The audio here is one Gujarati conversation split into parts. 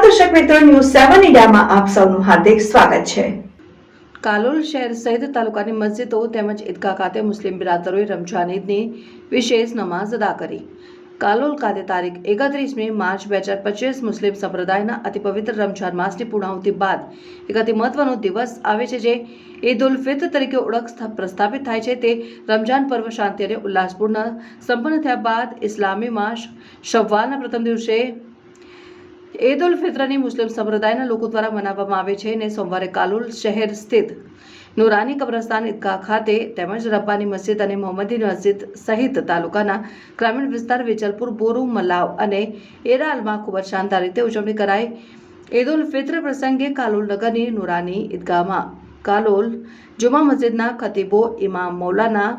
મિત્રો ન્યૂઝ સેવન ઇન્ડિયામાં આપ સૌનું હાર્દિક સ્વાગત છે. કાલોલ શહેર સહિત તાલુકાની મસ્જિદો તેમજ ઈદગાહ ખાતે મુસ્લિમ બિરાદરોએ રમઝાન ઈદની વિશેષ નમાઝ અદા કરી. કાલોલ ખાતે તારીખ એકત્રીસમી માર્ચ બે હજાર પચીસ મુસ્લિમ સંપ્રદાયના અતિ પવિત્ર રમઝાન માસની પૂર્ણાહુતિ બાદ એક અતિ મહત્વનો દિવસ આવે છે જે ઈદ ઉલ ફિત્ર તરીકે ઓળખ પ્રસ્થાપિત થાય છે. તે રમઝાન પર્વ શાંતિ અને ઉલ્લાસપૂર્ણ સંપન્ન થયા બાદ ઇસ્લામી માસ શવ્વાલના પ્રથમ દિવસે ઈદ ઉલ ફિત્રની મુસ્લિમ સંપ્રદાયના લોકો દ્વારા મનાવવામાં આવે છે અને સોમવારે કાલુલ શહેર સ્થિત નુરાની કબ્રસ્તાન ઈદગાહ ખાતે તેમજ રબ્બાની મસ્જિદ અને મોહમ્મદી મસ્જિદ સહિત તાલુકાના ગ્રામીણ વિસ્તાર વેજલપુર, બોરુ, મલાવ અને એરાલમાં ખૂબ જ શાનદાર રીતે ઉજવણી કરાઈ. ઈદ ઉલ ફિત્ર પ્રસંગે કાલુલ નગરની નુરાની ઈદગાહમાં કાલોલ જુમા મસ્જિદના ખતીબો ઇમામ મૌલાના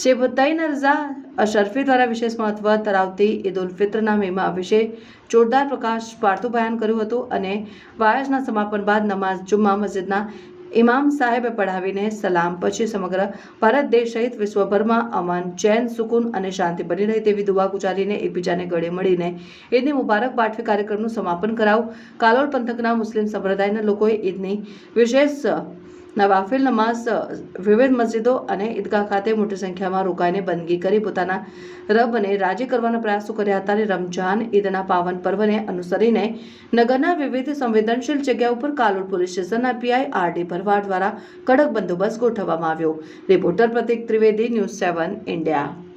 શેબુદ્દાઈન રઝા અશરફી દ્વારા વિશેષ મહત્વ ધરાવતી ઈદ ઉલ ફિત્રના મેમાં વિશે જોરદાર પ્રકાશ પાડતું બયાન કર્યું હતું અને વાયસના સમાપન બાદ નમાઝ જુમ્મા મસ્જિદના ઇમામ સાહેબે પઢાવીને સલામ. પછી સમગ્ર ભારત દેશ સહિત વિશ્વભરમાં અમન, ચેન, સુકૂન અને શાંતિ બની રહે તેવી દુવા ગુજારીને એકબીજાને ગળે મળીને ઈદની મુબારક પાઠવી કાર્યક્રમનું સમાપન કરાવ. કાલોલ પંથકના મુસ્લિમ સંપ્રદાયના લોકોએ ઈદની વિશેષ નવાફિલ નમાઝ, વિવિધ મસ્જિદો અને ઈદગાહ ખાતે મોટી સંખ્યામાં રોકાઈને બંદગી કરી પોતાના રબને રાજી કરવાના પ્રયાસો કર્યા હતા અને રમઝાન ઈદના પાવન પર્વને અનુસરીને નગરના વિવિધ સંવેદનશીલ જગ્યા ઉપર કાલોલ પોલીસ સ્ટેશનના પીઆઈ આર ભરવાડ દ્વારા કડક બંદોબસ્ત ગોઠવવામાં આવ્યો. Reporter Pratik Trivedi, news seven, India.